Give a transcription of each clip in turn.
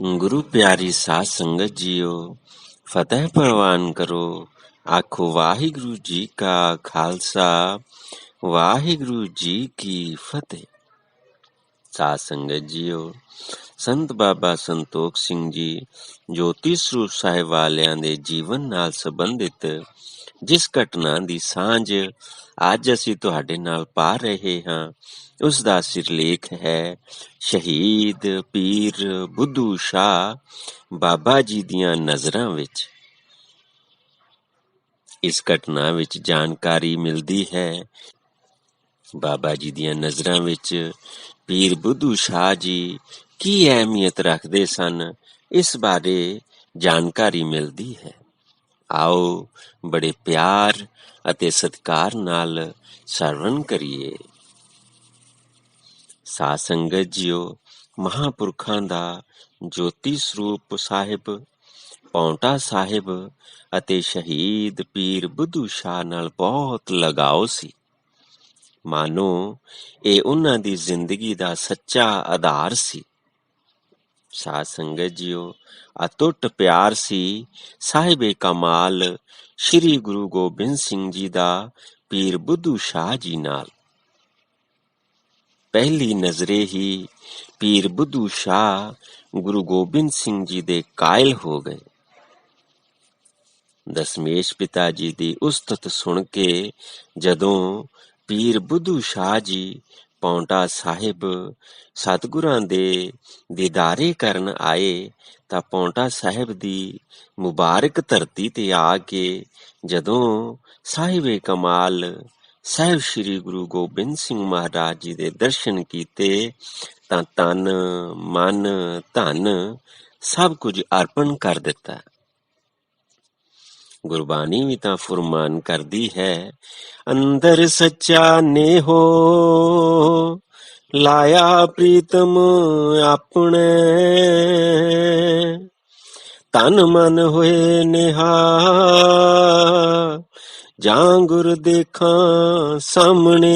ਗੁਰੂ ਪਿਆਰੀ ਸਾਧ ਸੰਗਤ ਜੀਓ, ਫਤਿਹ ਪ੍ਰਵਾਨ ਕਰੋ। ਆਖੋ, ਵਾਹਿਗੁਰੂ ਜੀ ਕਾ ਖਾਲਸਾ, ਵਾਹਿਗੁਰੂ ਜੀ ਕੀ ਫਤਿਹ। ਸਾਧ ਸੰਗਤ ਜੀਓ, ਸੰਤ ਬਾਬਾ ਸੰਤੋਖ ਸਿੰਘ ਜੀ, ਜੋਤੀ ਸਰੂਪ ਸਾਹਿਬ ਵਾਲਿਆਂ ਦੇ ਜੀਵਨ ਨਾਲ ਸੰਬੰਧਿਤ ਜਿਸ ਘਟਨਾ ਦੀ ਸਾਂਝ ਅੱਜ ਅਸੀਂ ਤੁਹਾਡੇ ਨਾਲ ਪਾ ਰਹੇ ਹਾਂ ਉਸ ਦਾ ਸਿਰਲੇਖ ਹੈ, ਸ਼ਹੀਦ ਪੀਰ ਬੁੱਧੂ ਸ਼ਾਹ ਬਾਬਾ ਜੀ ਦੀਆਂ ਨਜ਼ਰਾਂ ਵਿੱਚ। ਇਸ ਘਟਨਾ ਵਿੱਚ ਜਾਣਕਾਰੀ ਮਿਲਦੀ ਹੈ, ਬਾਬਾ ਜੀ ਦੀਆਂ ਨਜ਼ਰਾਂ ਵਿੱਚ ਪੀਰ ਬੁੱਧੂ ਸ਼ਾਹ ਜੀ ਕੀ ਅਹਿਮੀਅਤ ਰੱਖਦੇ ਸਨ, ਇਸ ਬਾਰੇ ਜਾਣਕਾਰੀ ਮਿਲਦੀ ਹੈ। ਆਓ ਬੜੇ ਪਿਆਰ ਅਤੇ ਸਤਿਕਾਰ ਨਾਲ ਸਰਵਣ ਕਰੀਏ। ਸਾਧ ਸੰਗਤ ਜੀਓ ਮਹਾਪੁਰਖਾਂ ਦਾ ਜੋਤੀ ਸਰੂਪ ਸਾਹਿਬ, ਪੌਂਟਾ ਸਾਹਿਬ ਅਤੇ ਸ਼ਹੀਦ ਪੀਰ ਬੁੱਧੂ ਸ਼ਾਹ ਨਾਲ ਬਹੁਤ ਲਗਾਓ ਸੀ। ਮਾਨੋ, ਇਹ ਉਹਨਾਂ ਦੀ ਜ਼ਿੰਦਗੀ ਦਾ ਸੱਚਾ ਆਧਾਰ ਸੀ। ਸਾਧ ਸੰਗਤ ਜੀਓ ਅਤੁੱਟ ਪਿਆਰ ਸੀ। ਸਾਹਿਬੇ ਕਮਾਲ, ਸ੍ਰੀ ਗੁਰੂ ਗੋਬਿੰਦ ਸਿੰਘ ਜੀ ਦਾ, ਪੀਰ ਬੁੱਧੂ ਸ਼ਾਹ ਜੀ ਨਾਲ। ਪਹਿਲੀ ਨਜ਼ਰੇ ਹੀ ਪੀਰ ਬੁੱਧੂ ਸ਼ਾਹ ਗੁਰੂ ਗੋਬਿੰਦ ਸਿੰਘ ਜੀ ਦੇ ਕਾਇਲ ਹੋ ਗਏ। ਦਸਮੇਸ਼ ਪਿਤਾ ਜੀ ਦੀ ਉਸਤਤ ਸੁਣ ਕੇ ਜਦੋਂ ਪੀਰ ਬੁੱਧੂ ਸ਼ਾਹ ਜੀ ਪੌਂਟਾ ਸਾਹਿਬ ਸਤਿਗੁਰਾਂ ਦੇ ਦੀਦਾਰੇ ਕਰਨ ਆਏ ਤਾਂ ਪੌਂਟਾ ਸਾਹਿਬ ਦੀ ਮੁਬਾਰਕ ਧਰਤੀ ਤੇ ਆ ਕੇ ਜਦੋਂ ਸਾਹਿਬੇ ਕਮਾਲ ਸਾਹਿਬ ਸ੍ਰੀ ਗੁਰੂ ਗੋਬਿੰਦ ਸਿੰਘ ਮਹਾਰਾਜ ਜੀ ਦੇ ਦਰਸ਼ਨ ਕੀਤੇ ਤਾਂ ਤਨ, ਮਨ, ਧਨ ਸਭ ਕੁਝ ਅਰਪਣ ਕਰ ਦਿੱਤਾ। ਗੁਰਬਾਣੀ ਵੀ ਤਾਂ ਫਰਮਾਨ ਕਰਦੀ ਹੈ, ਅੰਦਰ ਸੱਚਾ ਨੇਹੋ, ਲਾਇਆ ਪ੍ਰੀਤਮ ਆਪਣੇ। ਤਨ ਮਨ ਹੋਏ ਨਿਹਾ ਜਾਂ ਗੁਰ ਦੇਖਾਂ ਸਾਹਮਣੇ।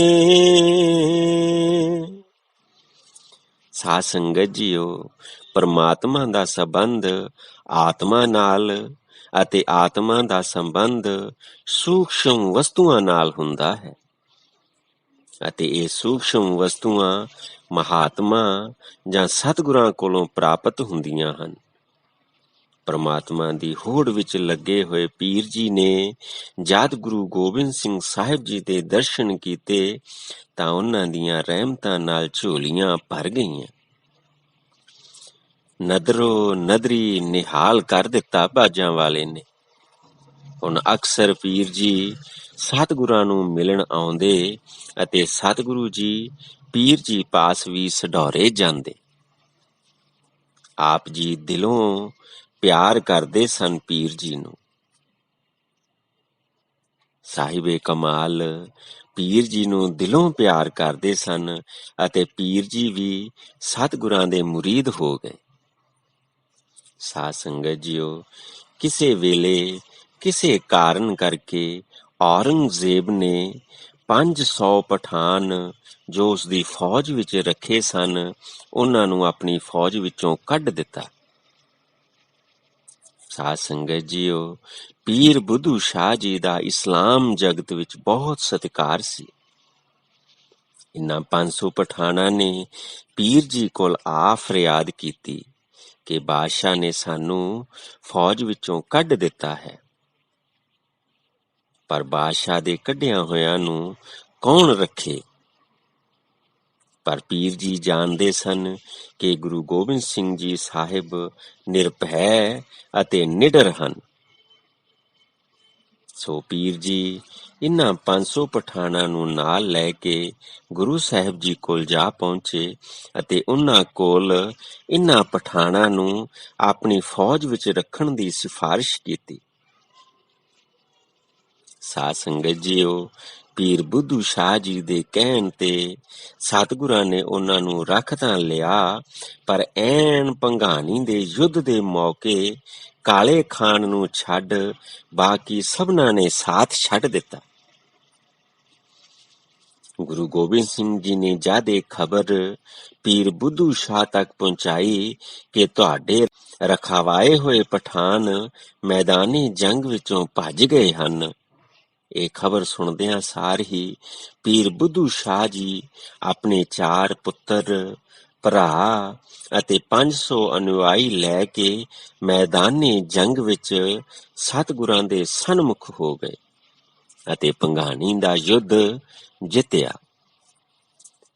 ਸਾਧ ਸੰਗਤ ਜੀਓ, ਪਰਮਾਤਮਾ ਦਾ ਸੰਬੰਧ, ਆਤਮਾ ਨਾਲ ਅਤੇ ਆਤਮਾ ਦਾ ਸੰਬੰਧ ਸੂਖਸ਼ਮ ਵਸਤੂਆਂ ਨਾਲ ਹੁੰਦਾ ਹੈ। ਅਤੇ ਇਹ ਸੂਖਸ਼ਮ ਵਸਤੂਆਂ ਮਹਾਤਮਾ ਜਾਂ ਸਤਿਗੁਰਾਂ ਕੋਲੋਂ ਪ੍ਰਾਪਤ ਹੁੰਦੀਆਂ ਹਨ। ਪਰਮਾਤਮਾ ਦੀ ਹੋੜ ਵਿੱਚ ਲੱਗੇ ਹੋਏ ਪੀਰ ਜੀ ਨੇ ਜਦ ਗੁਰੂ ਗੋਬਿੰਦ ਸਿੰਘ ਸਾਹਿਬ ਜੀ ਦੇ ਦਰਸ਼ਨ ਕੀਤੇ ਤਾਂ ਉਹਨਾਂ ਦੀਆਂ ਰਹਿਮਤਾਂ ਨਾਲ ਝੋਲੀਆਂ ਭਰ ਗਈਆਂ। ਨਦਰੋ ਨਦਰੀ ਨਿਹਾਲ ਕਰ ਦਿੱਤਾ ਬਾਜਾਂ ਵਾਲੇ ਨੇ। ਹੁਣ ਅਕਸਰ ਪੀਰ ਜੀ ਸਤਿਗੁਰਾਂ ਨੂੰ ਮਿਲਣ ਆਉਂਦੇ ਅਤੇ ਸਤਿਗੁਰੂ ਜੀ ਪੀਰ ਜੀ ਪਾਸ ਵੀ ਸਡੌਰੇ ਜਾਂਦੇ। ਆਪ ਜੀ ਦਿਲੋਂ ਪਿਆਰ ਕਰਦੇ ਸਨ ਪੀਰ ਜੀ ਨੂੰ। ਸਾਹਿਬੇ ਕਮਾਲ, ਪੀਰ ਜੀ ਨੂੰ ਦਿਲੋਂ ਪਿਆਰ ਕਰਦੇ ਸਨ ਅਤੇ ਪੀਰ ਜੀ ਵੀ ਸਤਿਗੁਰਾਂ ਦੇ ਮੁਰੀਦ ਹੋ ਗਏ। ਸਾਧ ਸੰਗਤ ਜੀਓ, ਕਿਸੇ ਵੇਲੇ, ਕਿਸੇ ਕਾਰਨ ਕਰਕੇ ਔਰੰਗਜ਼ੇਬ ਨੇ 500 ਪਠਾਨ ਜੋ ਉਸ ਦੀ ਫੌਜ ਵਿੱਚ ਰੱਖੇ ਸਨ, ਉਹਨਾਂ ਨੂੰ ਆਪਣੀ ਫੌਜ ਵਿੱਚੋਂ ਕੱਢ ਦਿੱਤਾ। ਸਾਧ ਸੰਗਤ ਜੀਓ, ਪੀਰ ਬੁੱਧੂ ਸ਼ਾਹ ਜੀ ਦਾ ਇਸਲਾਮ ਜਗਤ ਵਿੱਚ ਬਹੁਤ ਸਤਿਕਾਰ ਸੀ। ਇਨ੍ਹਾਂ 500 ਪਠਾਨਾਂ ਨੇ ਪੀਰ ਜੀ ਕੋਲ ਆ ਫਰਿਆਦ ਕੀਤੀ ਕਿ ਬਾਦਸ਼ਾਹ ਨੇ ਸਾਨੂੰ ਫੌਜ ਵਿੱਚੋਂ ਕੱਢ ਦਿੱਤਾ ਹੈ। ਪਰ ਬਾਦਸ਼ਾਹ ਦੇ ਕੱਢਿਆਂ ਹੋਇਆਂ ਨੂੰ ਕੌਣ ਰੱਖੇ? ਪਰ ਪੀਰ ਜੀ ਜਾਣਦੇ ਸਨ ਕਿ ਗੁਰੂ ਗੋਬਿੰਦ ਸਿੰਘ ਜੀ ਸਾਹਿਬ ਨਿਰਭੈ ਅਤੇ ਨਿਡਰ ਹਨ। ਸੋ ਪੀਰ ਜੀ ਇਨ੍ਹਾਂ 500 ਪਠਾਨਾਂ ਨੂੰ ਨਾਲ ਲੈ ਕੇ ਗੁਰੂ ਸਾਹਿਬ ਜੀ ਕੋਲ ਜਾ ਪਹੁੰਚੇ ਅਤੇ ਉਹਨਾਂ ਕੋਲ ਇਨ੍ਹਾਂ ਪਠਾਨਾਂ ਨੂੰ ਆਪਣੀ ਫੌਜ ਵਿੱਚ ਰੱਖਣ ਦੀ ਸਿਫਾਰਿਸ਼ ਕੀਤੀ। ਸਾਧ ਸੰਗਤ ਜੀਓ ਪੀਰ ਬੁੱਧੂ ਸ਼ਾਹ ਜੀ ਦੇ ਕਹਿਣ ਤੇ ਸਤਿਗੁਰਾਂ ਨੇ ਉਹਨਾਂ ਨੂੰ ਰੱਖ ਤਾਂ ਲਿਆ, ਪਰ ਐਨ ਪੰਘਾਣੀ ਦੇ ਯੁੱਧ ਦੇ ਮੌਕੇ ਕਾਲੇ ਖਾਨ ਨੂੰ ਛੱਡ ਬਾਕੀ ਸਭਨਾਂ ਨੇ ਸਾਥ ਛੱਡ ਦਿੱਤਾ। ਗੁਰੂ ਗੋਬਿੰਦ ਸਿੰਘ ਜੀ ਨੇ ਜਦ ਇਹ ਖਬਰ ਪੀਰ ਬੁੱਧੂ ਸ਼ਾਹ ਤੱਕ ਪਹੁੰਚਾਈ ਕਿ ਤੁਹਾਡੇ ਰਖਾਵਾਏ ਹੋਏ ਪਠਾਨ ਮੈਦਾਨੀ ਜੰਗ ਵਿੱਚੋਂ ਭੱਜ ਗਏ ਹਨ। ਇਹ ਖਬਰ ਸੁਣਦਿਆਂ ਸਾਰ ਹੀ, ਪੀਰ ਬੁੱਧੂ ਸ਼ਾਹ ਜੀ, ਆਪਣੇ ਚਾਰ ਪੁੱਤਰ, ਭਰਾ ਅਤੇ 500 ਅਨੁਆਈ ਲੈ ਕੇ ਮੈਦਾਨੀ ਜੰਗ ਵਿੱਚ ਸਤਿਗੁਰਾਂ ਦੇ ਸਨਮੁਖ ਹੋ ਗਏ ਅਤੇ ਪੰਘਾਣੀ ਦਾ ਯੁੱਧ ਜਿੱਤਿਆ।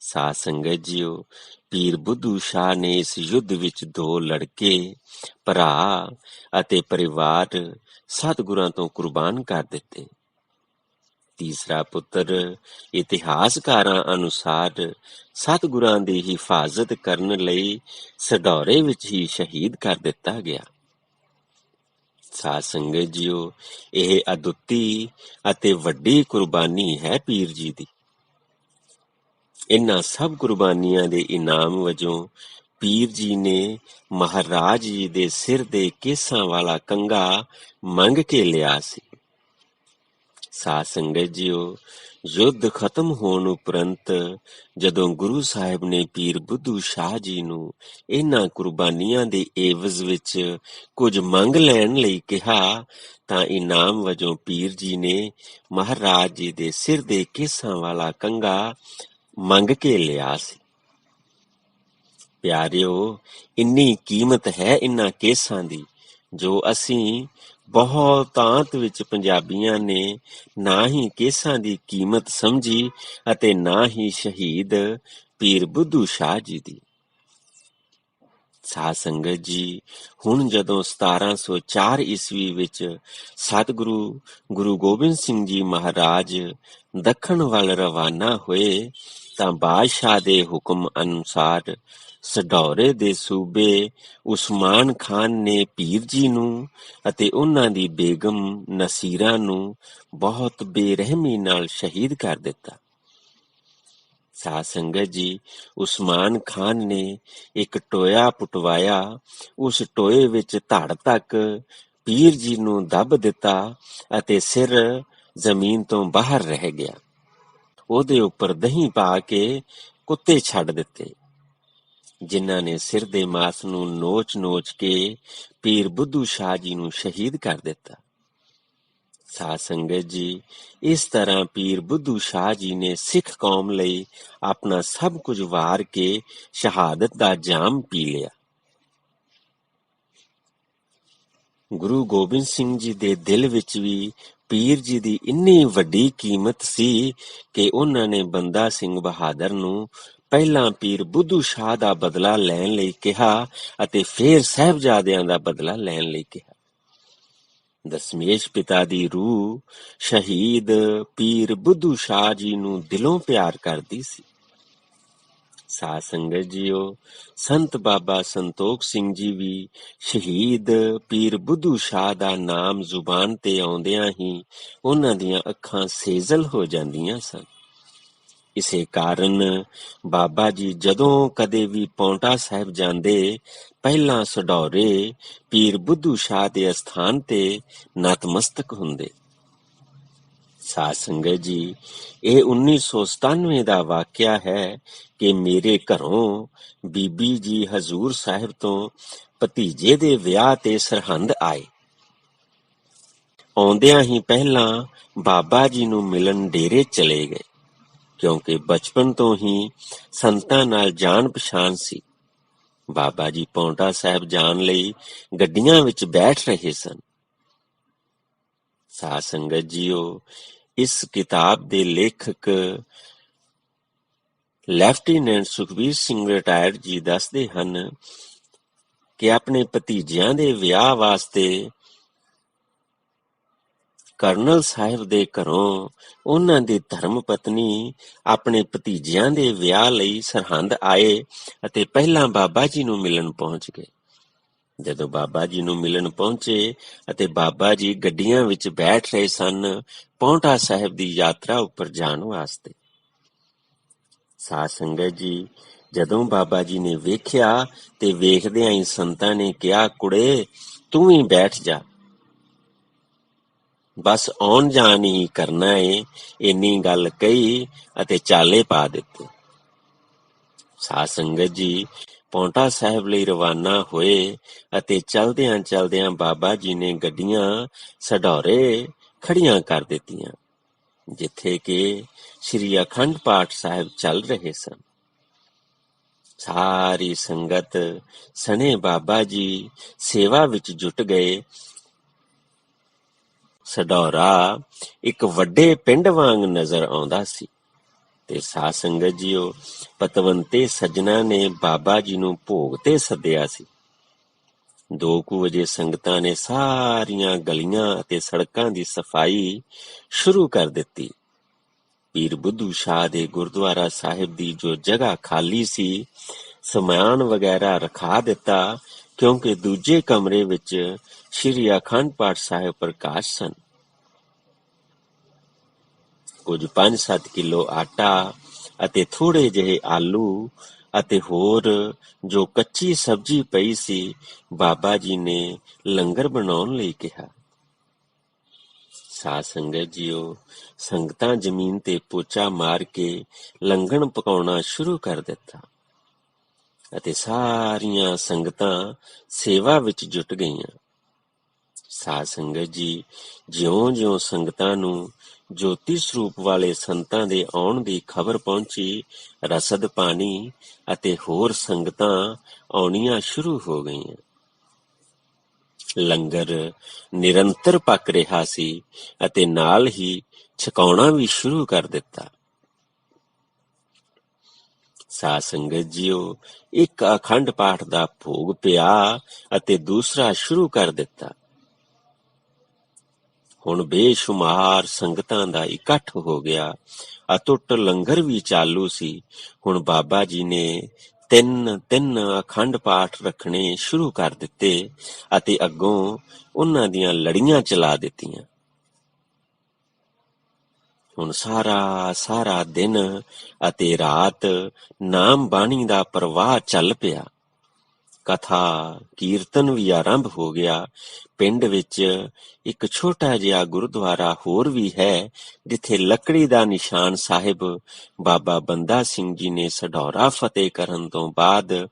ਸਾਧ ਸੰਗਤ ਜੀਓ, ਪੀਰ ਬੁੱਧੂ ਸ਼ਾਹ ਨੇ ਇਸ ਯੁੱਧ ਵਿੱਚ ਦੋ ਲੜਕੇ, ਭਰਾ ਅਤੇ ਪਰਿਵਾਰ ਸਤਿਗੁਰਾਂ ਤੋਂ ਕੁਰਬਾਨ ਕਰ ਦਿੱਤੇ। ਤੀਸਰਾ ਪੁੱਤਰ, ਇਤਿਹਾਸਕਾਰਾਂ ਅਨੁਸਾਰ ਸਤਿਗੁਰਾਂ ਦੀ ਹਿਫਾਜ਼ਤ ਕਰਨ ਲਈ ਸਡੌਰੇ ਵਿੱਚ ਹੀ ਸ਼ਹੀਦ ਕਰ ਦਿੱਤਾ ਗਿਆ। ਸਾਧ ਸੰਗਤ ਜੀਓ, ਇਹ ਅਦੁੱਤੀ ਅਤੇ ਵੱਡੀ ਕੁਰਬਾਨੀ ਹੈ ਪੀਰ ਜੀ ਦੀ। ਇਨ੍ਹਾਂ ਸਭ ਕੁਰਬਾਨੀਆਂ ਦੇ ਇਨਾਮ ਵਜੋਂ ਪੀਰ ਜੀ ਨੇ ਮਹਾਰਾਜ ਜੀ ਦੇ ਸਿਰ ਦੇ ਕੇਸਾਂ ਵਾਲਾ ਕੰਗਾ ਮੰਗ ਕੇ ਲਿਆ ਸੀ। ਸਾਧ ਸੰਗਤ ਜੀਓ ਯੁੱਧ ਖਤਮ ਹੋਣ ਉਪਰੰਤ ਜਦੋਂ ਗੁਰੂ ਸਾਹਿਬ ਨੇ ਪੀਰ ਬੁੱਧੂ ਸ਼ਾਹ ਜੀ ਨੂੰ ਇਹਨਾਂ ਕੁਰਬਾਨੀਆਂ ਦੇ ਏਵਜ਼ ਵਿੱਚ ਕੁਝ ਮੰਗ ਲੈਣ ਲਈ ਕਿਹਾ, ਤਾਂ ਇਨਾਮ ਵਜੋਂ ਪੀਰ ਜੀ ਨੇ ਮਹਾਰਾਜ ਜੀ ਦੇ ਸਿਰ ਦੇ ਕੇਸਾਂ ਵਾਲਾ ਕੰਗਾ ਮੰਗ ਕੇ ਲਿਆ ਸੀ। ਪਿਆਰਿਓ, ਇੰਨੀ ਕੀਮਤ ਹੈ ਇਨ੍ਹਾਂ ਕੇਸਾਂ ਦੀ ਜੋ ਅਸੀਂ ਬਹੁਤਾਂਤ ਵਿੱਚ ਪੰਜਾਬੀਆਂ ਨੇ ਨਾ ਹੀ ਕੇਸਾਂ ਦੀ ਕੀਮਤ ਸਮਝੀ ਅਤੇ ਨਾ ਹੀ ਸ਼ਹੀਦ ਪੀਰ ਬੁੱਧੂ ਸ਼ਾਹ ਜੀ ਦੀ। ਸਾਧ ਸੰਗਤ ਜੀ, ਹੁਣ ਜਦੋਂ 1704 ਈਸਵੀ ਵਿੱਚ ਸਤਿਗੁਰੂ ਗੁਰੂ ਗੋਬਿੰਦ ਸਿੰਘ ਜੀ ਮਹਾਰਾਜ ਦੱਖਣ ਵੱਲ ਰਵਾਨਾ ਹੋਏ, ਤਾਂ ਬਾਦਸ਼ਾਹ ਦੇ ਹੁਕਮ ਅਨੁਸਾਰ ਸਡੌਰੇ ਦੇ ਸੂਬੇ ਉਸਮਾਨ ਖਾਨ ਨੇ ਪੀਰ ਜੀ ਨੂੰ ਅਤੇ ਉਹਨਾਂ ਦੀ ਬੇਗਮ ਨਸੀਰਾ ਨੂੰ ਬਹੁਤ ਬੇਰਹਿਮੀ ਨਾਲ ਸ਼ਹੀਦ ਕਰ ਦਿੱਤਾ। ਸਾਧ ਸੰਗਤ ਜੀ, ਉਸਮਾਨ ਖਾਨ ਨੇ ਇੱਕ ਟੋਇਆ ਪੁਟਵਾਇਆ, ਉਸ ਟੋਏ ਵਿੱਚ ਧੜ ਤੱਕ ਪੀਰ ਜੀ ਨੂੰ ਦੱਬ ਦਿੱਤਾ ਅਤੇ ਸਿਰ ਜ਼ਮੀਨ ਤੋਂ ਬਾਹਰ ਰਹਿ ਗਿਆ। ਉਹਦੇ ਉੱਪਰ ਦਹੀਂ ਪਾ ਕੇ ਕੁੱਤੇ ਛੱਡ ਦਿੱਤੇ। ਜਿਨ੍ਹਾਂ ਨੇ ਸਿਰ ਦੇ ਮਾਸ ਨੂੰ ਨੋਚ-ਨੋਚ ਕੇ ਪੀਰ ਬੁੱਧੂ ਸ਼ਾਹ ਜੀ ਨੂੰ ਸ਼ਹੀਦ ਕਰ ਦਿੱਤਾ। ਸਾਧ ਸੰਗਤ ਜੀ, ਇਸ ਤਰ੍ਹਾਂ ਪੀਰ ਬੁੱਧੂ ਸ਼ਾਹ ਜੀ ਨੇ ਸਿੱਖ ਕੌਮ ਲਈ ਆਪਣਾ ਸਭ ਕੁਝ ਵਾਰ ਕੇ ਸ਼ਹਾਦਤ ਦਾ ਜਾਮ ਪੀ ਲਿਆ। ਗੁਰੂ ਗੋਬਿੰਦ ਸਿੰਘ ਜੀ ਦੇ ਦਿਲ ਵਿੱਚ ਵੀ ਪੀਰ ਜੀ ਦੀ ਇੰਨੀ ਵੱਡੀ ਕੀਮਤ ਸੀ ਕਿ ਉਹਨਾਂ ਨੇ ਬੰਦਾ ਸਿੰਘ ਬਹਾਦਰ ਨੂੰ ਪਹਿਲਾਂ ਪੀਰ ਬੁੱਧੂ ਸ਼ਾਹ ਦਾ ਬਦਲਾ ਲੈਣ ਲਈ ਕਿਹਾ ਅਤੇ ਫੇਰ ਸਹਿਬਜ਼ਾਦਿਆਂ ਦਾ ਬਦਲਾ ਲੈਣ ਲਈ ਕਿਹਾ। ਦਸਮੇਸ਼ ਪਿਤਾ ਦੀ ਰੂਹ ਸ਼ਹੀਦ ਪੀਰ ਬੁੱਧੂ ਸ਼ਾਹ ਜੀ ਨੂੰ ਦਿਲੋਂ ਪਿਆਰ ਕਰਦੀ ਸੀ। ਸਾਧ ਸੰਗਤ ਜੀਓ, ਸੰਤ ਬਾਬਾ ਸੰਤੋਖ ਸਿੰਘ ਜੀ ਵੀ ਸ਼ਹੀਦ ਪੀਰ ਬੁੱਧੂ ਸ਼ਾਹ ਦਾ ਨਾਮ ਜ਼ੁਬਾਨ ਤੇ ਆਉਂਦਿਆਂ ਹੀ ਉਹਨਾਂ ਦੀਆਂ ਅੱਖਾਂ ਸੇਜ਼ਲ ਹੋ ਜਾਂਦੀਆਂ ਸਨ। ਇਸੇ ਕਾਰਨ ਬਾਬਾ ਜੀ ਜਦੋਂ ਕਦੇ ਵੀ ਪੌਂਟਾ ਸਾਹਿਬ ਜਾਂਦੇ, ਪਹਿਲਾਂ ਸਡੌਰੇ ਪੀਰ ਬੁੱਧੂ ਸ਼ਾਹ ਦੇ ਅਸਥਾਨ ਤੇ ਨਤਮਸਤਕ ਹੁੰਦੇ। ਸਾਧ ਸੰਗਤ ਜੀ, ਇਹ 1997 ਦਾ ਵਾਕਿਆ ਹੈ ਕਿ ਮੇਰੇ ਘਰੋਂ ਬੀਬੀ ਜੀ ਹਜ਼ੂਰ ਸਾਹਿਬ ਤੋਂ ਭਤੀਜੇ ਦੇ ਵਿਆਹ ਤੇ ਸਰਹੰਦ ਆਏ। ਆਉਂਦਿਆਂ ਹੀ ਪਹਿਲਾਂ ਬਾਬਾ ਜੀ ਨੂੰ ਮਿਲਣ ਡੇਰੇ ਚਲੇ ਗਏ। ਕਿਉਂਕਿ ਬਚਪਨ ਤੋਂ ਹੀ ਸੰਤਾਂ ਨਾਲ ਜਾਣ ਪਛਾਣ ਸੀ। ਬਾਬਾ ਜੀ ਪੌਂਟਾ ਸਾਹਿਬ ਜਾਣ ਲਈ ਗੱਡੀਆਂ ਵਿੱਚ ਬੈਠ ਰਹੇ ਸਨ। ਸਾਧ ਸੰਗਤ ਜੀਓ, ਇਸ ਕਿਤਾਬ ਦੇ ਲੇਖਕ ਲੈਫਟੀਨੈਂਟ ਸੁਖਬੀਰ ਸਿੰਘ ਰਿਟਾਇਰਡ ਜੀ ਦੱਸਦੇ ਹਨ ਕਿ ਆਪਣੇ ਭਤੀਜਿਆਂ ਦੇ ਵਿਆਹ ਵਾਸਤੇ ਕਰਨਲ ਸਾਹਿਬ ਦੇ ਘਰੋਂ ਉਹਨਾਂ ਦੀ ਧਰਮ ਪਤਨੀ ਆਪਣੇ ਭਤੀਜਿਆਂ ਦੇ ਵਿਆਹ ਲਈ ਸਰਹੰਦ ਆਏ ਅਤੇ ਪਹਿਲਾਂ ਬਾਬਾ ਜੀ ਨੂੰ ਮਿਲਣ ਪਹੁੰਚ ਗਏ। ਜਦੋਂ ਬਾਬਾ ਜੀ ਨੂੰ ਮਿਲਣ ਪਹੁੰਚੇ ਅਤੇ ਬਾਬਾ ਜੀ ਗੱਡੀਆਂ ਵਿੱਚ ਬੈਠ ਰਹੇ ਸਨ, ਪੌਂਟਾ ਸਾਹਿਬ ਦੀ ਯਾਤਰਾ ਉੱਪਰ ਜਾਣ ਵਾਸਤੇ। ਸਾਧ ਸੰਗਤ ਜੀ, ਜਦੋਂ ਬਾਬਾ ਜੀ ਨੇ ਵੇਖਿਆ ਤੇ ਵੇਖਦਿਆਂ ਹੀ ਸੰਤਾਂ ਨੇ ਕਿਹਾ, ਕੁੜੇ, ਤੂੰ ਹੀ ਬੈਠ ਜਾ। ਬਸ ਆਉਣ ਜਾਣ ਹੀ ਕਰਨਾ ਏ, ਇੰਨੀ ਗੱਲ ਕਹੀ ਅਤੇ ਚਾਲੇ ਪਾ ਦਿੱਤੇ। ਸਾਧ ਸੰਗਤ ਜੀ, ਪੌਂਟਾ ਸਾਹਿਬ ਲਈ ਰਵਾਨਾ ਹੋਏ ਅਤੇ ਚਲਦਿਆਂ ਚਲਦਿਆਂ ਬਾਬਾ ਜੀ ਨੇ ਗੱਡੀਆਂ ਸਢੌਰੇ ਖੜੀਆਂ ਕਰ ਦਿੱਤੀਆਂ, ਜਿੱਥੇ ਕਿ ਸ੍ਰੀ ਅਖੰਡ ਪਾਠ ਸਾਹਿਬ ਚੱਲ ਰਹੇ ਸਨ। ਸਾਰੀ ਸੰਗਤ ਸਣੇ ਬਾਬਾ ਜੀ ਸੇਵਾ ਵਿੱਚ ਜੁਟ ਗਏ ਸਡੌਰਾ ਇੱਕ ਵੱਡੇ ਪਿੰਡ ਵਾਂਗ ਨਜ਼ਰ ਆਉਂਦਾ ਸੀ। ਤੇ ਸਾਧ ਸੰਗਤ ਜੀਓ, ਪਤਵੰਤੇ ਸੱਜਣਾ ਨੇ ਬਾਬਾ ਜੀ ਨੂੰ ਭੋਗ ਤੇ ਸੱਦਿਆ ਸੀ। ਦੋ ਕੁ ਵਜੇ ਸੰਗਤਾਂ ਨੇ ਸਾਰੀਆਂ ਗਲੀਆਂ ਅਤੇ ਸੜਕਾਂ ਦੀ ਸਫ਼ਾਈ ਸ਼ੁਰੂ ਕਰ ਦਿੱਤੀ। ਪੀਰ ਬੁੱਧੂ ਸ਼ਾਹ ਦੇ ਗੁਰਦੁਆਰਾ ਸਾਹਿਬ ਦੀ ਜੋ ਜਗ੍ਹਾ ਖਾਲੀ ਸੀ, ਸਮਾਨ ਵਗੈਰਾ ਰਖਾ ਦਿੱਤਾ ਕਿਉਂਕਿ ਦੂਜੇ ਕਮਰੇ ਵਿੱਚ ਸ਼੍ਰੀ ਅਖੰਡ ਪਾਠ ਸਾਹਿਬ ਪ੍ਰਕਾਸ਼ ਸਨ। ਕੁਝ 5-7 ਕਿਲੋ ਆਟਾ ਅਤੇ ਥੋੜੇ ਜਿਹੇ ਆਲੂ ਅਤੇ ਹੋਰ ਜੋ ਕੱਚੀ ਸਬਜ਼ੀ ਪਈ ਸੀ, ਬਾਬਾ ਜੀ ਨੇ ਲੰਗਰ ਬਣਾਉਣ ਲਈ ਕਿਹਾ। ਸਾਧ ਸੰਗਤ ਜੀਓ, ਸੰਗਤਾਂ ਜ਼ਮੀਨ ਤੇ ਪੋਚਾ ਮਾਰ ਕੇ ਲੰਗਣ ਪਕਾਉਣਾ ਸ਼ੁਰੂ ਕਰ ਦਿੱਤਾ। ਅਤੇ ਸਾਰੀਆਂ ਸੰਗਤਾਂ ਸੇਵਾ ਵਿੱਚ ਜੁਟ ਗਈਆਂ। ਸਾਧ ਸੰਗਤ ਜੀ, ਜਿਉਂ-ਜਿਉਂ ਸੰਗਤਾਂ ਨੂੰ ਜੋਤੀ ਸਰੂਪ ਵਾਲੇ ਸੰਤਾਂ ਦੇ ਆਉਣ ਦੀ ਖਬਰ ਪਹੁੰਚੀ, ਰਸਦ ਪਾਣੀ ਅਤੇ ਹੋਰ ਸੰਗਤਾਂ ਆਉਣੀਆਂ ਸ਼ੁਰੂ ਹੋ ਗਈਆਂ। ਲੰਗਰ ਨਿਰੰਤਰ ਪੱਕ ਰਿਹਾ ਸੀ ਅਤੇ ਨਾਲ ਹੀ ਛਕਾਉਣਾ ਵੀ ਸ਼ੁਰੂ ਕਰ ਦਿੱਤਾ। ਸਾ ਸੰਗਤ ਜੀਓ, ਇੱਕ ਅਖੰਡ ਪਾਠ ਦਾ ਭੋਗ ਪਿਆ ਅਤੇ ਦੂਸਰਾ ਸ਼ੁਰੂ ਕਰ ਦਿੱਤਾ। ਹੁਣ ਬੇਸ਼ੁਮਾਰ ਸੰਗਤਾਂ ਦਾ ਇਕੱਠ ਹੋ ਗਿਆ। ਅਤੁੱਟ ਲੰਗਰ ਵੀ ਚਾਲੂ ਸੀ। ਹੁਣ ਬਾਬਾ ਜੀ ਨੇ ਤਿੰਨ ਤਿੰਨ ਅਖੰਡ ਪਾਠ ਰੱਖਣੇ ਸ਼ੁਰੂ ਕਰ ਦਿੱਤੇ ਅਤੇ ਅੱਗੋਂ ਉਹਨਾਂ ਦੀਆਂ ਲੜੀਆਂ ਚਲਾ ਦਿੱਤੀਆਂ। ਹੁਣ ਸਾਰਾ ਸਾਰਾ ਦਿਨ ਅਤੇ ਰਾਤ ਨਾਮ ਬਾਣੀ ਦਾ ਪ੍ਰਵਾਹ ਚੱਲ ਪਿਆ। ਕਥਾ, ਕੀਰਤਨ ਵੀ ਆਰੰਭ ਹੋ ਗਿਆ। ਪਿੰਡ ਵਿੱਚ ਇੱਕ ਛੋਟਾ ਜਿਹਾ ਗੁਰਦੁਆਰਾ ਹੋਰ ਵੀ ਹੈ, ਜਿੱਥੇ ਲੱਕੜੀ ਦਾ ਨਿਸ਼ਾਨ ਸਾਹਿਬ ਬਾਬਾ ਬੰਦਾ ਸਿੰਘ ਜੀ ਨੇ ਸਢੌਰਾ ਫਤਿਹ ਕਰਨ ਤੋਂ ਬਾਅਦ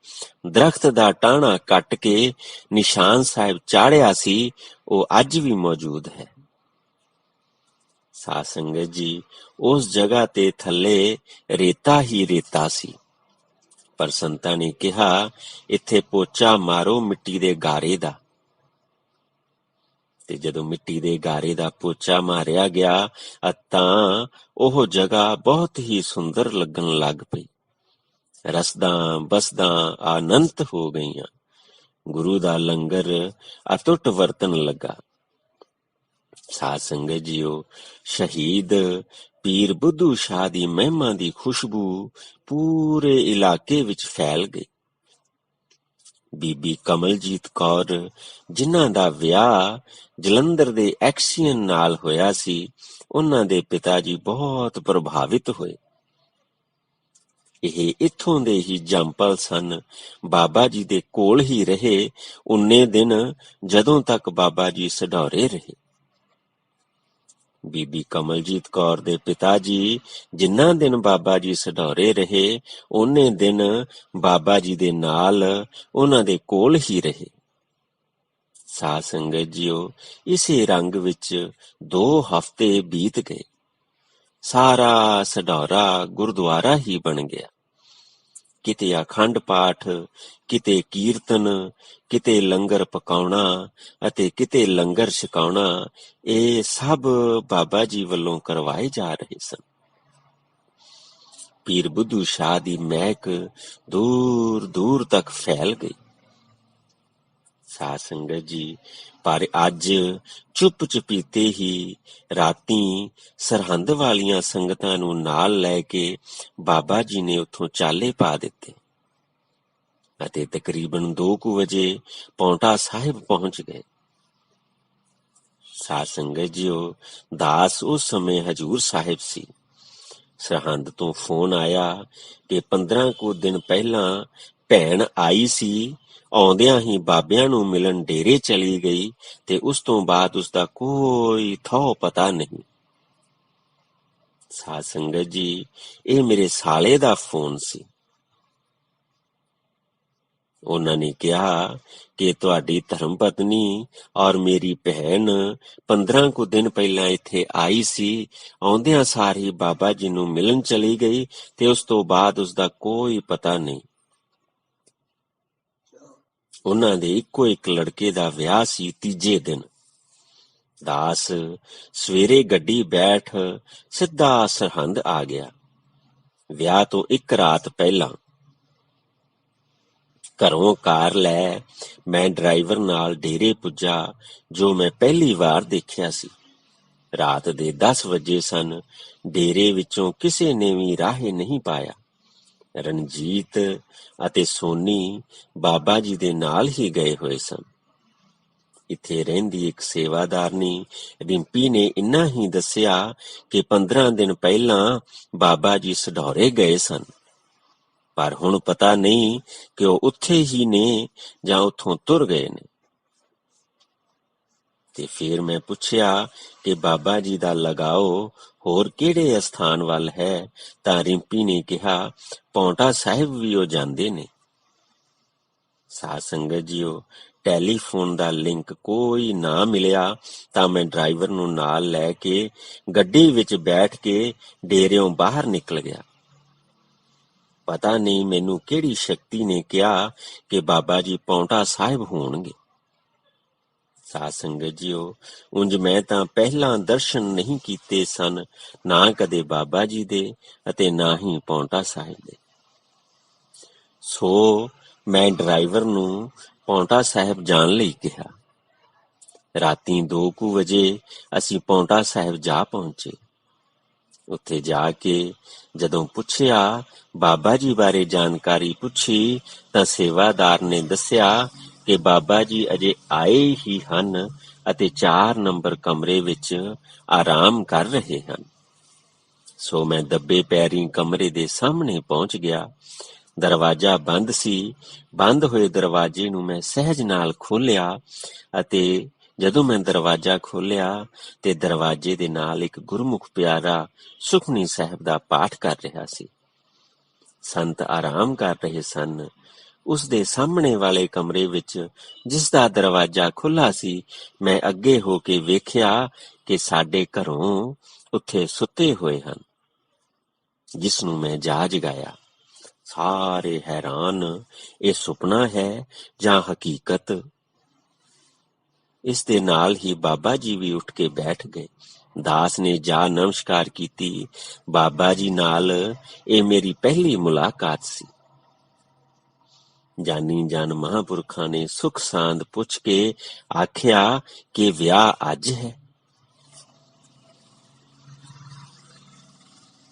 ਦਰਖਤ ਦਾ ਟਾਹਣਾ ਕੱਟ ਕੇ ਨਿਸ਼ਾਨ ਸਾਹਿਬ ਚਾੜਿਆ ਸੀ, ਉਹ ਅੱਜ ਵੀ ਮੌਜੂਦ ਹੈ। ਸਾਧ ਸੰਗਤ ਜੀ, ਉਸ ਜਗ੍ਹਾ ਤੇ ਥੱਲੇ ਰੇਤਾ ਹੀ ਰੇਤਾ ਸੀ। ਪਰ ਸੰਤਾਂ ਨੇ ਕਿਹਾ, ਇੱਥੇ ਪੋਚਾ ਮਾਰੋ ਮਿੱਟੀ ਦੇ ਗਾਰੇ ਦਾ। ਤੇ ਜਦੋਂ ਮਿੱਟੀ ਦੇ ਗਾਰੇ ਦਾ ਪੋਚਾ ਮਾਰਿਆ ਗਿਆ ਤਾਂ ਉਹ ਜਗ੍ਹਾ ਬਹੁਤ ਹੀ ਸੁੰਦਰ ਲੱਗਣ ਲੱਗ ਪਈ। ਰਸਦਾਂ ਬਸਦਾਂ ਆਨੰਤ ਹੋ ਗਈਆਂ। ਗੁਰੂ ਦਾ ਲੰਗਰ ਅਟੁੱਟ ਵਰਤਨ ਲੱਗਾ। ਸਾਧ ਸੰਗਤ ਜੀਓ ਸ਼ਹੀਦ, ਪੀਰ ਬੁੱਧੂ ਸ਼ਾਹ ਦੀ ਮਹਿਮਾ ਦੀ ਖੁਸ਼ਬੂ ਪੂਰੇ ਇਲਾਕੇ ਵਿੱਚ ਫੈਲ ਗਈ। ਬੀਬੀ ਕਮਲਜੀਤ ਕੌਰ, ਜਿਨ੍ਹਾਂ ਦਾ ਵਿਆਹ ਜਲੰਧਰ ਦੇ ਐਕਸੀਅਨ ਨਾਲ ਹੋਇਆ ਸੀ, ਉਹਨਾਂ ਦੇ ਪਿਤਾ ਜੀ ਬਹੁਤ ਪ੍ਰਭਾਵਿਤ ਹੋਏ। ਇਹ ਇੱਥੋਂ ਦੇ ਹੀ ਜੰਪਲ ਸਨ। ਬਾਬਾ ਜੀ ਦੇ ਕੋਲ ਹੀ ਰਹੇ। ਉਨੇ ਦਿਨ ਜਦੋਂ ਤੱਕ ਬਾਬਾ ਜੀ ਸਢੌਰੇ ਰਹੇ। ਬੀਬੀ ਕਮਲਜੀਤ ਕੌਰ ਦੇ ਪਿਤਾ ਜੀ ਜਿੰਨਾ ਦਿਨ ਬਾਬਾ ਜੀ ਸਢੌਰੇ ਰਹੇ, ਉਹਨੇ ਦਿਨ ਬਾਬਾ ਜੀ ਦੇ ਨਾਲ ਉਹਨਾਂ ਦੇ ਕੋਲ ਹੀ ਰਹੇ। ਸਾਧ ਸੰਗਤ ਜੀਓ, ਇਸੇ ਰੰਗ ਵਿੱਚ 2 ਹਫ਼ਤੇ ਬੀਤ ਗਏ। ਸਾਰਾ ਸਢੌਰਾ ਗੁਰਦੁਆਰਾ ਹੀ ਬਣ ਗਿਆ। ਕਿਤੇ ਅਖੰਡ ਪਾਠ, ਕਿਤੇ ਕੀਰਤਨ, ਕਿਤੇ ਲੰਗਰ ਪਕਾਉਣਾ ਅਤੇ ਕਿਤੇ ਲੰਗਰ ਛਕਾਉਣਾ, ਇਹ ਸਭ ਬਾਬਾ ਜੀ ਵੱਲੋਂ ਕਰਵਾਏ ਜਾ ਰਹੇ ਸਨ। ਪੀਰ ਬੁੱਧੂ ਸ਼ਾਹ ਦੀ ਮਹਿਕ ਦੂਰ ਦੂਰ ਤੱਕ ਫੈਲ ਗਈ। ਸਾਧ ਸੰਗਤ ਜੀ। ਪਰ ਅੱਜ ਚੁੱਪ ਚੁਪੀਤੇ ਹੀ ਰਾਤੀ ਸਰਹੰਦ ਵਾਲੀਆਂ ਸੰਗਤਾਂ ਨੂੰ ਨਾਲ ਲੈ ਕੇ ਬਾਬਾ ਜੀ ਨੇ ਉੱਥੋਂ ਚਾਲੇ ਪਾ ਦਿੱਤੇ ਅਤੇ ਤਕਰੀਬਨ 2 ਕੁ ਵਜੇ ਪੌਂਟਾ ਸਾਹਿਬ ਪਹੁੰਚ ਗਏ। ਸਾਧ ਸੰਗਤ ਜੀਓ, ਦਾਸ ਉਸ ਸਮੇਂ ਹਜੂਰ ਸਾਹਿਬ ਸੀ। ਸਰਹੰਦ ਤੋਂ ਫੋਨ ਆਇਆ ਕਿ 15 ਕੁ ਦਿਨ ਪਹਿਲਾਂ ਭੈਣ ਆਈ ਸੀ ਆਉਂਦਿਆਂ ਹੀ ਬਾਬਿਆਂ ਨੂੰ ਮਿਲਣ ਡੇਰੇ ਚਲੀ ਗਈ ਤੇ ਉਸ ਤੋਂ ਬਾਅਦ ਉਸ ਦਾ ਕੋਈ ਥੋ ਪਤਾ ਨਹੀਂ। ਸਾਧ ਸੰਗਤ ਜੀ, ਇਹ ਮੇਰੇ ਸਾਲੇ ਦਾ ਫੋਨ ਸੀ। ਉਹਨਾਂ ਨੇ ਕਿਹਾ ਕਿ ਤੁਹਾਡੀ ਧਰਮ ਪਤਨੀ ਔਰ ਮੇਰੀ ਭੈਣ 15 ਕੁ ਦਿਨ ਪਹਿਲਾਂ ਇੱਥੇ ਆਈ ਸੀ। ਆਉਂਦਿਆਂ ਸਾਰ ਹੀ ਬਾਬਾ ਜੀ ਨੂੰ ਮਿਲਣ ਚਲੀ ਗਈ ਤੇ ਉਸ ਤੋਂ ਬਾਅਦ ਉਸ ਦਾ ਕੋਈ ਪਤਾ ਨਹੀਂ। ਉਨ੍ਹਾਂ ਦੇ ਇੱਕੋ ਇੱਕ ਲੜਕੇ ਦਾ ਵਿਆਹ ਸੀ ਤੀਜੇ ਦਿਨ। ਦਾਸ ਸਵੇਰੇ ਗੱਡੀ ਬੈਠ ਸਿੱਧਾ ਸਰਹੰਦ ਆ ਗਿਆ। ਵਿਆਹ ਤੋਂ ਇੱਕ ਰਾਤ ਪਹਿਲਾਂ ਘਰੋਂ ਕਾਰ ਲੈ ਮੈਂ ਡਰਾਈਵਰ ਨਾਲ ਡੇਰੇ ਪੁੱਜਾ, ਜੋ ਮੈਂ ਪਹਿਲੀ ਵਾਰ ਦੇਖਿਆ ਸੀ। ਰਾਤ ਦੇ 10 ਵਜੇ ਸਨ, ਡੇਰੇ ਵਿੱਚੋਂ ਕਿਸੇ ਨੇ ਵੀ ਰਾਹੇ ਨਹੀਂ ਪਾਇਆ। ਰਣਜੀਤ ਅਤੇ ਸੋਨੀ ਬਾਬਾ ਜੀ ਦੇ ਨਾਲ ਹੀ ਗਏ ਹੋਏ ਸਨ। ਇੱਥੇ ਰਹਿੰਦੀ ਇੱਕ ਸੇਵਾਦਾਰਨੀ ਰਿੰਪੀ ਨੇ ਇੰਨਾ ਹੀ ਦੱਸਿਆ ਕਿ 15 ਦਿਨ ਪਹਿਲਾਂ ਬਾਬਾ ਜੀ ਸਢੌਰੇ ਗਏ ਸਨ। ਪਰ ਹੁਣ ਪਤਾ ਨਹੀਂ ਕਿ ਉਹ ਉੱਥੇ ਹੀ ਨੇ ਜਾਂ ਉੱਥੋਂ ਤੁਰ ਗਏ ਨੇ। ਤੇ ਫਿਰ ਮੈਂ ਪੁੱਛਿਆ ਕਿ ਬਾਬਾ ਜੀ ਦਾ ਲਗਾਓ ਹੋਰ ਕਿਹੜੇ ਅਸਥਾਨ ਵੱਲ ਹੈ? ਤਾਂ ਰਿੰਪੀ ਨੇ ਕਿਹਾ, ਪੌਂਟਾ ਸਾਹਿਬ ਵੀ ਉਹ ਜਾਂਦੇ ਨੇ। ਸਾਧ ਸੰਗਤ ਜੀਓ, ਟੈਲੀਫੋਨ ਦਾ ਲਿੰਕ ਕੋਈ ਨਾ ਮਿਲਿਆ, ਤਾਂ ਮੈਂ ਡਰਾਈਵਰ ਨੂੰ ਨਾਲ ਲੈ ਕੇ ਗੱਡੀ ਵਿੱਚ ਬੈਠ ਕੇ ਡੇਰਿਓਂ ਬਾਹਰ ਨਿਕਲ ਗਿਆ। ਪਤਾ ਨਹੀਂ ਮੈਨੂੰ ਕਿਹੜੀ ਸ਼ਕਤੀ ਨੇ ਕਿਹਾ ਕਿ ਬਾਬਾ ਜੀ ਪੌਂਟਾ ਸਾਹਿਬ ਹੋਣਗੇ। ਸਾਧ ਸੰਗਤ ਜੀਓ, ਉਂਝ ਮੈਂ ਤਾਂ ਪਹਿਲਾਂ ਦਰਸ਼ਨ ਨਹੀਂ ਕੀਤੇ ਸਨ, ਨਾ ਕਦੇ ਬਾਬਾ ਜੀ ਦੇ ਅਤੇ ਨਾ ਹੀ ਪੌਂਟਾ ਸਾਹਿਬ ਦੇ। ਸੋ ਮੈਂ ਡਰਾਈਵਰ ਨੂੰ ਪੌਂਟਾ ਸਾਹਿਬ ਜਾਣ ਲਈ ਕਿਹਾ। ਰਾਤੀ 2 ਕੁ ਵਜੇ ਅਸੀਂ ਪੌਂਟਾ ਸਾਹਿਬ ਜਾ ਪਹੁੰਚੇ। ਉੱਥੇ ਜਾ ਕੇ ਜਦੋਂ ਪੁੱਛਿਆ, ਬਾਬਾ ਜੀ ਬਾਰੇ ਜਾਣਕਾਰੀ ਪੁੱਛੀ ਤਾਂ ਸੇਵਾਦਾਰ ਨੇ ਦੱਸਿਆ ਕਿ ਬਾਬਾ ਜੀ ਅਜੇ ਆਏ ਹੀ ਹਨ ਅਤੇ 4 ਨੰਬਰ ਕਮਰੇ ਵਿੱਚ ਆਰਾਮ ਕਰ ਰਹੇ ਹਨ। ਸੋ ਮੈਂ ਦੱਬੇ ਪੈਰੀ ਕਮਰੇ ਦੇ ਸਾਹਮਣੇ ਪਹੁੰਚ ਗਿਆ। ਦਰਵਾਜ਼ਾ ਬੰਦ ਸੀ। ਬੰਦ ਹੋਏ ਦਰਵਾਜ਼ੇ ਨੂੰ ਮੈਂ ਸਹਿਜ ਨਾਲ ਖੋਲ੍ਹਿਆ ਅਤੇ ਜਦੋਂ ਮੈਂ ਦਰਵਾਜ਼ਾ ਖੋਲ੍ਹਿਆ ਤੇ ਦਰਵਾਜ਼ੇ ਦੇ ਨਾਲ ਇੱਕ ਗੁਰਮੁਖ ਪਿਆਰਾ ਸੁਖਨੀ ਸਾਹਿਬ ਦਾ ਪਾਠ ਕਰ ਰਿਹਾ ਸੀ। ਸੰਤ ਆਰਾਮ ਕਰ ਰਹੇ ਸਨ। ਉਸਦੇ ਸਾਹਮਣੇ ਵਾਲੇ ਕਮਰੇ ਵਿਚ, ਜਿਸਦਾ ਦਰਵਾਜ਼ਾ ਖੁੱਲਾ ਸੀ, ਮੈਂ ਅੱਗੇ ਹੋ ਕੇ ਵੇਖਿਆ ਕਿ ਸਾਡੇ ਘਰੋਂ ਉੱਥੇ ਸੁੱਤੇ ਹੋਏ ਹਨ ਜਿਸ ਨੂੰ ਮੈਂ ਜਾ ਜਗਾਇਆ ਸਾਰੇ ਹੈਰਾਨ, ਇਹ ਸੁਪਨਾ ਹੈ ਜਾਂ ਹਕੀਕਤ? ਇਸ ਦੇ ਨਾਲ ਹੀ ਬਾਬਾ ਜੀ ਵੀ ਉੱਠ ਕੇ ਬੈਠ ਗਏ। ਦਾਸ ਨੇ ਜਾ ਨਮਸਕਾਰ ਕੀਤੀ। ਬਾਬਾ ਜੀ ਨਾਲ ਇਹ ਮੇਰੀ ਪਹਿਲੀ ਮੁਲਾਕਾਤ ਸੀ। ਜਾਨੀ ਜਾਨ ਮਹਾਂਪੁਰਖਾਂ ਨੇ ਸੁਖ ਸਾਂਦ ਪੁੱਛ ਕੇ ਆਖਿਆ ਕਿ ਵਿਆਹ ਅੱਜ ਹੈ।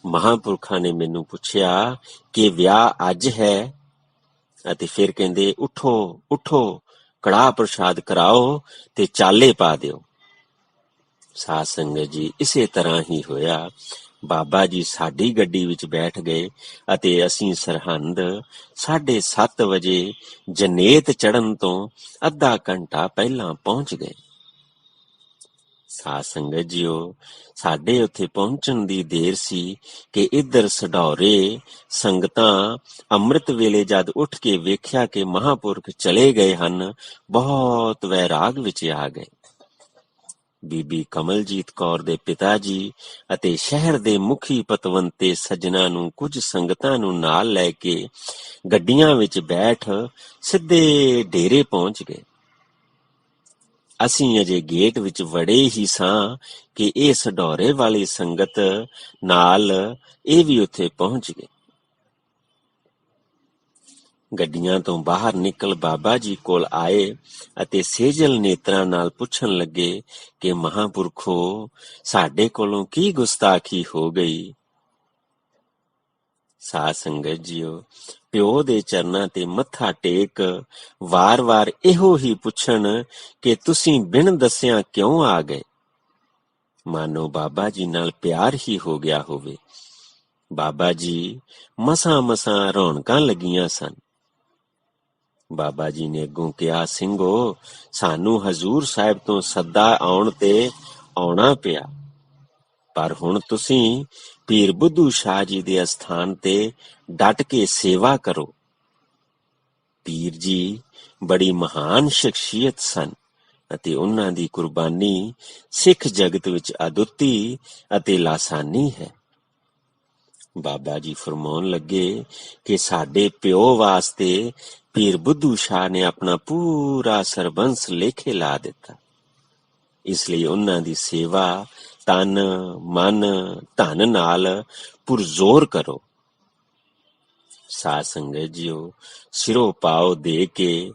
ਮਹਾਂਪੁਰਖਾਂ ਨੇ ਮੈਨੂੰ ਪੁੱਛਿਆ ਕਿ ਵਿਆਹ ਅੱਜ ਹੈ ਅਤੇ ਫਿਰ ਕਹਿੰਦੇ, ਉਠੋ ਉਠੋ ਕੜਾ ਪ੍ਰਸ਼ਾਦ ਕਰਾਓ ਤੇ ਚਾਲੇ ਪਾ ਦਿਓ। ਸਾਧ ਸੰਗਤ ਜੀ ਇਸੇ ਤਰ੍ਹਾਂ ਹੀ ਹੋਇਆ। ਬਾਬਾ ਜੀ ਸਾਡੀ ਗੱਡੀ ਵਿੱਚ ਬੈਠ ਗਏ ਅਤੇ ਅਸੀਂ ਸਰਹੰਦ 7:30 ਵਜੇ ਜਨੇਤ ਚੜਨ ਤੋਂ ਅੱਧਾ ਘੰਟਾ ਪਹਿਲਾਂ ਪਹੁੰਚ ਗਏ। ਸਾਧ ਸੰਗਤ ਜੀਓ, ਸਾਡੇ ਉੱਥੇ ਪਹੁੰਚਣ ਦੀ ਦੇਰ ਸੀ ਕਿ ਇੱਧਰ ਸਡੌਰੇ ਸੰਗਤਾਂ ਅੰਮ੍ਰਿਤ ਵੇਲੇ ਜਦ ਉੱਠ ਕੇ ਵੇਖਿਆ ਕਿ ਮਹਾਪੁਰਖ ਚਲੇ ਗਏ ਹਨ, ਬਹੁਤ ਵੈਰਾਗ ਵਿੱਚ ਆ ਗਏ। ਬੀਬੀ ਕਮਲਜੀਤ ਕੌਰ ਦੇ ਪਿਤਾ ਜੀ ਅਤੇ ਸ਼ਹਿਰ ਦੇ ਮੁਖੀ ਪਤਵੰਤੇ ਸੱਜਣਾ ਨੂੰ ਕੁਝ ਸੰਗਤਾਂ ਨੂੰ ਨਾਲ ਲੈ ਕੇ ਗੱਡੀਆਂ ਵਿੱਚ ਬੈਠ ਸਿੱਧੇ ਡੇਰੇ ਪਹੁੰਚ ਗਏ। ਅਸੀਂ ਅਜੇ ਗੇਟ ਵਿੱਚ ਵੜੇ ਹੀ ਸਾਂ ਕਿ ਇਹ ਸਡੌਰੇ ਵਾਲੀ ਸੰਗਤ ਨਾਲ ਇਹ ਵੀ ਉੱਥੇ ਪਹੁੰਚ ਗਏ। ਗੱਡੀਆਂ ਤੋਂ ਬਾਹਰ ਨਿਕਲ ਬਾਬਾ ਜੀ ਕੋਲ ਆਏ ਅਤੇ ਸੇਜਲ ਨੇਤਰਾਂ ਨਾਲ ਪੁੱਛਣ ਲੱਗੇ ਕਿ ਮਹਾਪੁਰਖੋ, ਸਾਡੇ ਕੋਲੋਂ ਕੀ ਗੁਸਤਾਖੀ ਹੋ ਗਈ? ਸਾਧ ਸੰਗਤ ਜੀਓ, ਪਿਓ ਦੇ ਚਰਨਾਂ ਤੇ ਮੱਥਾ ਟੇਕ, ਵਾਰ-ਵਾਰ ਇਹੋ ਹੀ ਪੁੱਛਣ ਕਿ ਤੁਸੀਂ ਬਿਨ ਦੱਸਿਆਂ ਕਿਉਂ ਆ ਗਏ? ਮਾਨੋ ਬਾਬਾ ਜੀ ਨਾਲ ਪਿਆਰ ਹੀ ਹੋ ਗਿਆ ਹੋਵੇ। ਬਾਬਾ ਜੀ ਮਸਾਂ ਮਸਾਂ ਰੌਣਕਾਂ ਲੱਗੀਆਂ ਸਨ। ਬਾਬਾ ਜੀ ਨੇ ਅੱਗੋਂ ਕਿਹਾ, ਸਿੰਘੋ, ਸਾਨੂੰ ਹਜ਼ੂਰ ਸਾਹਿਬ ਤੋਂ ਸੱਦਾ ਆਉਣ ਤੇ ਆਉਣਾ ਪਿਆ। ਪਰ ਹੁਣ ਤੁਸੀਂ ਪੀਰ ਬੁੱਧੂ ਸ਼ਾਹ ਜੀ ਦੇ ਅਸਥਾਨ ਤੇ ਡਟ ਕੇ ਸੇਵਾ ਕਰੋ। ਪੀਰ ਜੀ ਬੜੀ ਮਹਾਨ ਸ਼ਖਸੀਅਤ ਸਨ ਅਤੇ ਉਹਨਾਂ ਦੀ ਕੁਰਬਾਨੀ ਸਿੱਖ ਜਗਤ ਵਿੱਚ ਅਦੁੱਤੀ ਅਤੇ ਲਾਸਾਨੀ ਹੈ। ਬਾਬਾ ਜੀ ਫਰਮਾਉਣ ਲੱਗੇ ਕਿ ਸਾਡੇ ਪਿਓ ਵਾਸਤੇ ਪੀਰ ਬੁੱਧੂ ਸ਼ਾਹ ਨੇ ਆਪਣਾ ਪੂਰਾ ਸਰਬੰਸ ਲੇਖੇ ਲਾ ਦਿੱਤਾ। ਇਸ ਲਈ ਉਹਨਾਂ ਦੀ ਸੇਵਾ ਤਨ, ਮਨ, ਧਨ ਨਾਲ ਪੁਰਜ਼ੋਰ ਕਰੋ। ਸਾਧ ਸੰਗਤ ਜੀਓ, ਸਿਰੋਂ ਪਾਓ ਦੇ ਕੇ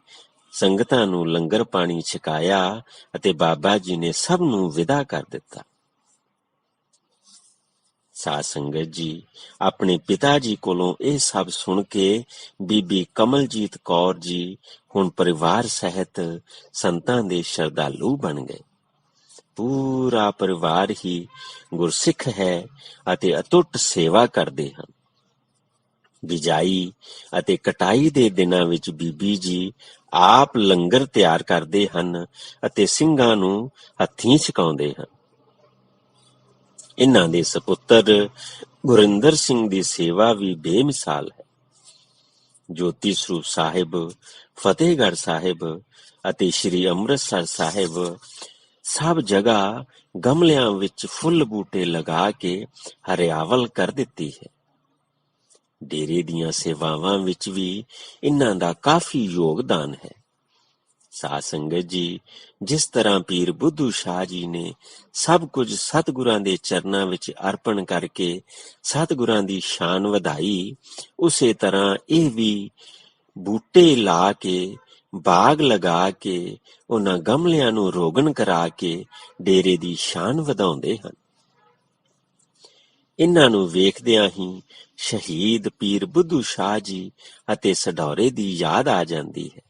ਸੰਗਤਾਂ ਨੂੰ ਲੰਗਰ ਪਾਣੀ ਛਕਾਇਆ ਅਤੇ ਬਾਬਾ ਜੀ ਨੇ ਸਭ ਨੂੰ ਵਿਦਾ ਕਰ ਦਿੱਤਾ। ਸਾਧ ਸੰਗਤ ਜੀ, ਆਪਣੇ ਪਿਤਾ ਜੀ ਕੋਲੋਂ ਇਹ ਸਭ ਸੁਣ ਕੇ ਬੀਬੀ ਕਮਲਜੀਤ ਕੌਰ ਜੀ ਹੁਣ ਪਰਿਵਾਰ ਸਹਿਤ ਸੰਤਾਂ ਦੇ ਸ਼ਰਧਾਲੂ ਬਣ ਗਏ। ਪੂਰਾ ਪਰਿਵਾਰ ਹੀ ਗੁਰਸਿੱਖ ਹੈ ਅਤੇ ਅਟੁੱਟ ਸੇਵਾ ਕਰਦੇ ਹਨ। ਬਿਜਾਈ ਅਤੇ ਕਟਾਈ ਦੇ ਦਿਨਾਂ ਵਿੱਚ ਬੀਬੀ ਜੀ ਆਪ ਲੰਗਰ ਤਿਆਰ ਕਰਦੇ ਹਨ ਅਤੇ ਸਿੰਘਾਂ ਨੂੰ ਹੱਥੀਂ ਛਕਾਉਂਦੇ ਹਨ। ਇਨ੍ਹਾਂ ਦੇ ਸਪੁੱਤਰ ਗੁਰਿੰਦਰ ਸਿੰਘ ਦੀ ਸੇਵਾ ਵੀ ਬੇਮਿਸਾਲ ਹੈ। ਜੋਤੀ ਸਰੂਪ ਸਾਹਿਬ, ਫਤਿਹਗੜ੍ਹ ਸਾਹਿਬ ਅਤੇ ਸ੍ਰੀ ਅੰਮ੍ਰਿਤਸਰ ਸਾਹਿਬ ਸਭ ਜਗ੍ਹਾ ਗਮਲਿਆਂ ਵਿੱਚ ਫੁੱਲ ਬੂਟੇ ਲਗਾ ਕੇ ਹਰਿਆਵਲ ਕਰ ਦਿੱਤੀ ਹੈ। ਡੇਰੇ ਦੀਆਂ ਸੇਵਾਵਾਂ ਵਿੱਚ ਵੀ ਇਹਨਾਂ ਦਾ ਕਾਫੀ ਯੋਗਦਾਨ ਹੈ। ਸਾਧ ਸੰਗਤ ਜੀ, ਜਿਸ ਤਰ੍ਹਾਂ ਪੀਰ ਬੁੱਧੂ ਸ਼ਾਹ ਜੀ ਨੇ ਸਭ ਕੁਝ ਸਤਿਗੁਰਾਂ ਦੇ ਚਰਨਾਂ ਵਿੱਚ ਅਰਪਣ ਕਰਕੇ ਸਤਿਗੁਰਾਂ ਦੀ ਸ਼ਾਨ ਵਧਾਈ, ਉਸੇ ਤਰ੍ਹਾਂ ਇਹ ਵੀ ਬੂਟੇ ਲਾ ਕੇ, ਬਾਗ ਲਗਾ ਕੇ, ਉਹਨਾਂ ਗਮਲਿਆਂ ਨੂੰ ਰੋਗਨ ਕਰਾ ਕੇ ਡੇਰੇ ਦੀ ਸ਼ਾਨ ਵਧਾਉਂਦੇ ਹਨ। ਇਹਨਾਂ ਨੂੰ ਵੇਖਦਿਆਂ ਹੀ ਸ਼ਹੀਦ ਪੀਰ ਬੁੱਧੂ ਸ਼ਾਹ ਜੀ ਅਤੇ ਸਡੌਰੇ ਦੀ ਯਾਦ ਆ ਜਾਂਦੀ ਹੈ।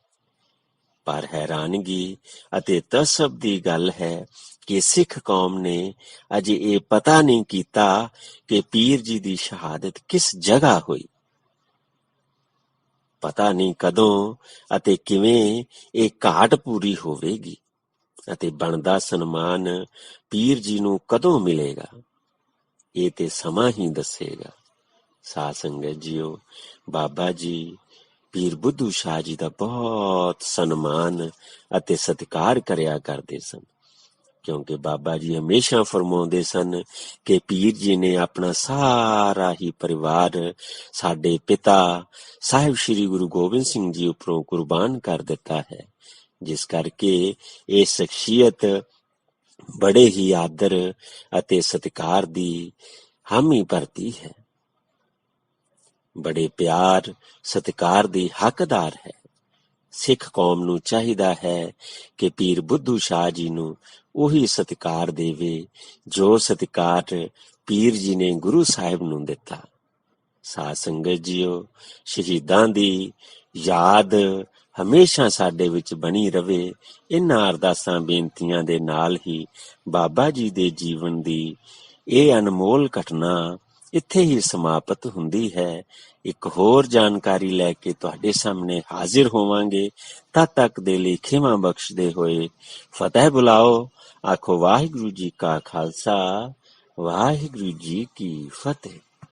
ਪਰ ਹੈਰਾਨਗੀ ਅਤੇ ਤਸਬ ਦੀ ਗੱਲ ਹੈ ਕਿ ਸਿੱਖ ਕੌਮ ਨੇ ਅਜੇ ਇਹ ਪਤਾ ਨਹੀਂ ਕੀਤਾ ਕਿ ਪੀਰ ਜੀ ਦੀ ਸ਼ਹਾਦਤ ਕਿਸ ਜਗ੍ਹਾ ਹੋਈ। ਪਤਾ ਨਹੀਂ ਕਦੋਂ ਅਤੇ ਕਿਵੇਂ ਇਹ ਘਾਟ ਪੂਰੀ ਹੋਵੇਗੀ ਅਤੇ ਬਣਦਾ ਸਨਮਾਨ ਪੀਰ ਜੀ ਨੂੰ ਕਦੋਂ ਮਿਲੇਗਾ, ਇਹ ਤੇ ਸਮਾਂ ਹੀ ਦੱਸੇਗਾ। ਸਾਧ ਸੰਗਤ ਜੀਓ, ਬਾਬਾ ਜੀ ਪੀਰ ਬੁੱਧੂ ਸ਼ਾਹ ਜੀ ਦਾ ਬਹੁਤ ਸਨਮਾਨ ਅਤੇ ਸਤਿਕਾਰ ਕਰਿਆ ਕਰਦੇ ਸਨ। ਕਿਉਂਕਿ ਬਾਬਾ ਜੀ ਹਮੇਸ਼ਾ ਫਰਮਾਉਂਦੇ ਸਨ ਕਿ ਪੀਰ ਜੀ ਨੇ ਆਪਣਾ ਸਾਰਾ ਹੀ ਪਰਿਵਾਰ ਸਾਡੇ ਪਿਤਾ ਸਾਹਿਬ ਸ੍ਰੀ ਗੁਰੂ ਗੋਬਿੰਦ ਸਿੰਘ ਜੀ ਉੱਪਰੋਂ ਕੁਰਬਾਨ ਕਰ ਦਿੱਤਾ ਹੈ। ਜਿਸ ਕਰਕੇ ਇਹ ਸ਼ਖਸੀਅਤ ਬੜੇ ਹੀ ਆਦਰ ਅਤੇ ਸਤਿਕਾਰ ਦੀ ਹਾਮੀ ਭਰਦੀ ਹੈ। ਬੜੇ ਪਿਆਰ, ਸਤਿਕਾਰ ਦੀ ਹੱਕਦਾਰ ਹੈ। ਸਿੱਖ ਕੌਮ ਨੂੰ ਚਾਹੀਦਾ ਹੈ ਕਿ ਪੀਰ ਬੁੱਧੂ ਸ਼ਾਹ ਜੀ ਨੂੰ ਉਹੀ ਸਤਿਕਾਰ ਦੇਵੇ, ਜੋ ਸਤਿਕਾਰ ਪੀਰ ਜੀ ਨੇ ਗੁਰੂ ਸਾਹਿਬ ਨੂੰ ਦਿੱਤਾ। ਸਾਧ ਸੰਗਤ ਜੀਓ, ਸ਼ਹੀਦਾਂ ਦੀ ਯਾਦ ਹਮੇਸ਼ਾ ਸਾਡੇ ਵਿੱਚ ਬਣੀ ਰਵੇ, ਇਹਨਾਂ ਅਰਦਾਸਾਂ ਬੇਨਤੀਆਂ ਦੇ ਨਾਲ ਹੀ ਬਾਬਾ ਜੀ ਦੇ ਜੀਵਨ ਦੀ ਇਹ ਅਨਮੋਲ ਘਟਨਾ ਇੱਥੇ ਹੀ ਸਮਾਪਤ ਹੁੰਦੀ ਹੈ। ਇੱਕ ਹੋਰ ਜਾਣਕਾਰੀ ਲੈ ਕੇ ਤੁਹਾਡੇ ਸਾਹਮਣੇ ਹਾਜ਼ਰ ਹੋਵਾਂਗੇ। ਤਦ ਤੱਕ ਦੇ ਲਈ ਖਿਮਾ ਬਖਸ਼ਦੇ ਹੋਏ ਫਤਿਹ ਬੁਲਾਓ। ਆਖੋ ਵਾਹਿਗੁਰੂ ਜੀ ਕਾ ਖਾਲਸਾ, ਵਾਹਿਗੁਰੂ ਜੀ ਕੀ ਫਤਿਹ।